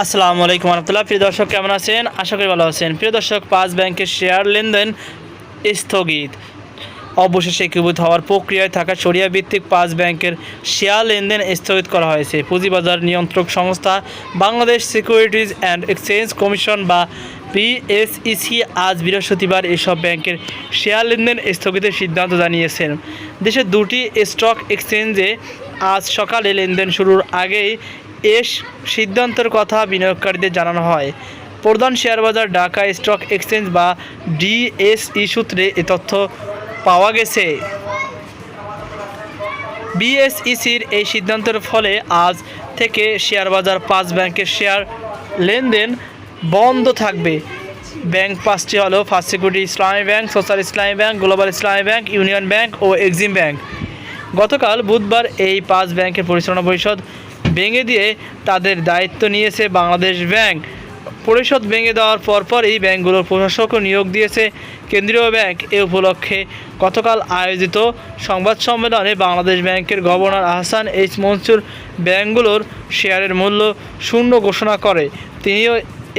আসসালামু আলাইকুম রহমতুল্লাহ। প্রিয় দর্শক, কেমন আছেন? আশা করি ভালো আছেন। প্রিয় দর্শক, পাঁচ ব্যাংকের শেয়ার লেনদেন স্থগিত। অবশেষে একীভূত হওয়ার প্রক্রিয়ায় থাকা সরিয়া ভিত্তিক পাঁচ ব্যাংকের শেয়ার লেনদেন স্থগিত করা হয়েছে। পুঁজিবাজার নিয়ন্ত্রক সংস্থা Bangladesh securities and exchange commission বা বিএসইসি আজ বৃহস্পতিবার এসব ব্যাংকের শেয়ার লেনদেন স্থগিতের সিদ্ধান্ত জানিয়েছেন। দেশের দুটি স্টক এক্সচেঞ্জে আজ সকালে লেনদেন শুরুর আগেই এস সিদ্ধান্তের কথা বিনিয়োগকারীদের জানানো হয়। প্রধান শেয়ারবাজার, ঢাকা স্টক এক্সচেঞ্জ বা ডিএসই সূত্রে এ তথ্য পাওয়া গেছে। বিএসইসির এই সিদ্ধান্তের ফলে আজ থেকে শেয়ারবাজার পাঁচ ব্যাংকের শেয়ার লেনদেন বন্ধ থাকবে। ব্যাংক পাঁচটি হলো first security Islami bank, social Islami bank, global Islami bank, union bank ও এক্সিম ব্যাংক। গতকাল বুধবার এই পাঁচ ব্যাংকের পরিচালনা পরিষদ ভেঙে দিয়ে তাদের দায়িত্ব নিয়েছে বাংলাদেশ ব্যাংক। পরিষদ ভেঙে দেওয়ার পরপর এই ব্যাংকগুলোর প্রশাসকও নিয়োগ দিয়েছে কেন্দ্রীয় ব্যাংক এ উপলক্ষে। গতকাল আয়োজিত সংবাদ সম্মেলনে বাংলাদেশ ব্যাংকের গভর্নর আহসান এইচ মনসুর ব্যাংকগুলোর শেয়ারের মূল্য শূন্য ঘোষণা করে। তিনিও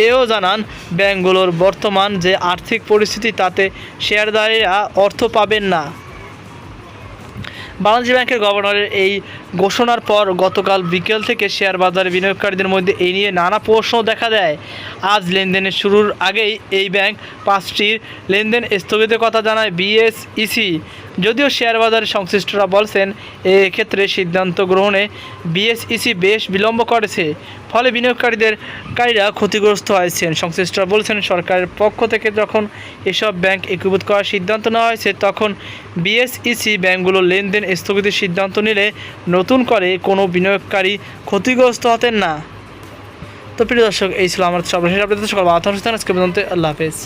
এও জানান, ব্যাংকগুলোর বর্তমান যে আর্থিক পরিস্থিতি তাতে শেয়ারদারীরা অর্থ পাবেন না। বাংলাদেশ ব্যাংকের গভর্নরের এই ঘোষণার পর গতকাল বিকেল থেকে শেয়ার বাজারে বিনিয়োগকারীদের মধ্যে এই নিয়ে নানা প্রশ্ন দেখা দেয়। আজ লেনদেনের শুরুর আগেই এই ব্যাংক পাঁচটির লেনদেন স্থগিতের কথা জানায় বিএসইসি। যদিও শেয়ার বাজারের সংশ্লিষ্টরা বলছেন, এক্ষেত্রে সিদ্ধান্ত গ্রহণে বিএসইসি বেশ বিলম্ব করেছে, ফলে বিনিয়োগকারীদের কারীরা ক্ষতিগ্রস্ত হয়েছেন। সংশ্লিষ্টরা বলছেন, সরকারের পক্ষ থেকে যখন এসব ব্যাংক একীভূত করার সিদ্ধান্ত নেওয়া হয়েছে, তখন বিএসইসি ব্যাংকগুলোর লেনদেন স্থগিতের সিদ্ধান্ত নিলে নতুন করে কোনো বিনিয়োগকারী ক্ষতিগ্রস্ত হতেন না। তো প্রিয় দর্শক এই ছিল আমার সর্বশেষ আপডেট। সকল আল্লাহ হাফেজ।